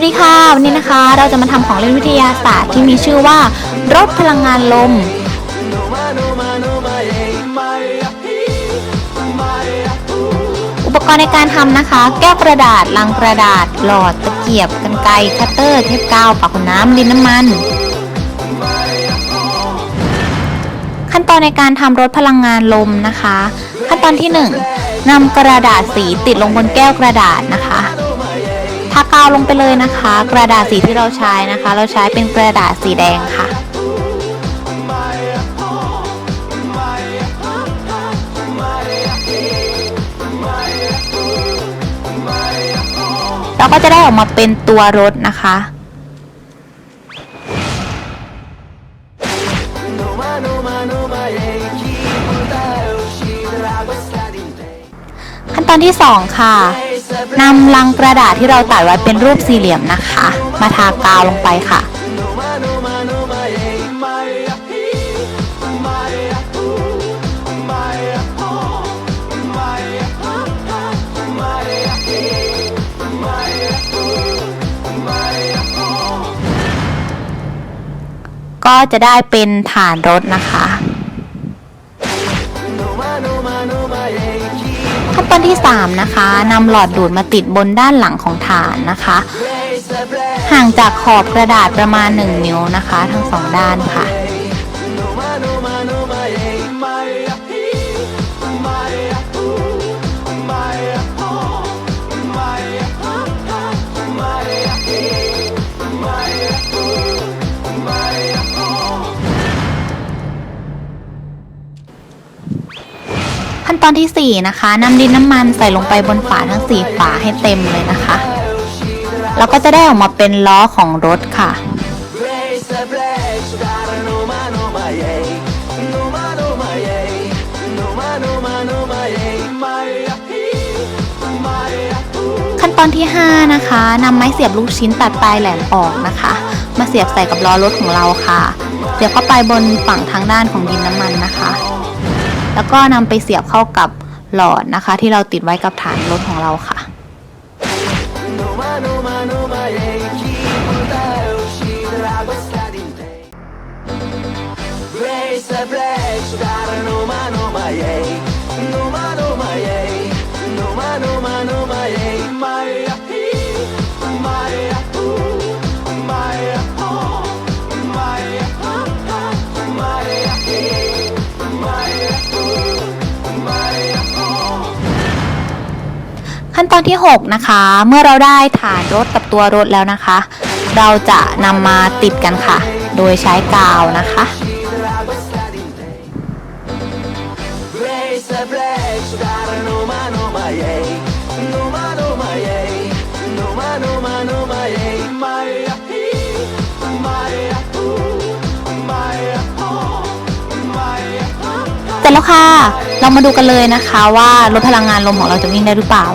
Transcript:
วัสดีค่ะ วันนี้นะคะเราจะมาทำของเล่นวิทยาศาสตร์ที่มีชื่อว่ารถพลังงานลม อุปกรณ์ในการทำนะคะ แก้วกระดาษ ลังกระดาษ หลอดตะเกียบกันไกรคัตเตอร์ เทปกาวปากขนน้ำดินน้ำมัน ขั้นตอนในการทำรถพลังงานลมนะคะ ขั้นตอนที่ 1นำกระดาษสีติดลงบนแก้วกระดาษนะคะากาวลงไปเลยนะคะ กระดาษสีที่เราใช้นะคะ เราใช้เป็นกระดาษสีแดงค่ะ เราก็จะได้ออกมาเป็นตัวรถนะคะขั้นตอนที่ 2 ค่ะ นำลังกระดาษที่เราตัดไว้เป็นรูปสี่เหลี่ยมนะคะ มาทากาวลงไปค่ะ ก็จะได้เป็นฐานรถนะคะ ตอนที่ 3 นะคะนำหลอดดูดมาติดบนด้านหลังของฐานนะคะ ห่างจากขอบกระดาษประมาณ 1 นิ้วนะคะ ทั้งสองด้านค่ะ อนที่ 4 นะคะนำดินน้ำมันใส่ลงไปบนฝาทั้ง 4 ฝาให้เต็มเลยนะคะ แล้วก็จะได้ออกมาเป็นล้อของรถค่ะ ขั้นตอนที่ 5 นะคะนำไม้เสียบลูกชิ้นตัดปลายแหลมออกนะคะ มาเสียบใส่กับล้อรถของเราค่ะ เสียบเข้าไปบนฝั่งทางด้านของดินน้ำมันนะคะ แล้วก็นำไปเสียบเข้ากับหลอดนะคะ ที่เราติดไว้กับฐานรถของเราค่ะ ขั้นตอนที่ 6 นะคะ เมื่อเราได้ฐานรถกับตัวรถแล้วนะคะ เราจะนำมาติดกันค่ะ โดยใช้กาวนะคะเสร็จแล้วค่ะ เรามาดูกันเลยนะคะว่ารถพลังงานลมของเราจะวิ่งได้หรือเปล่า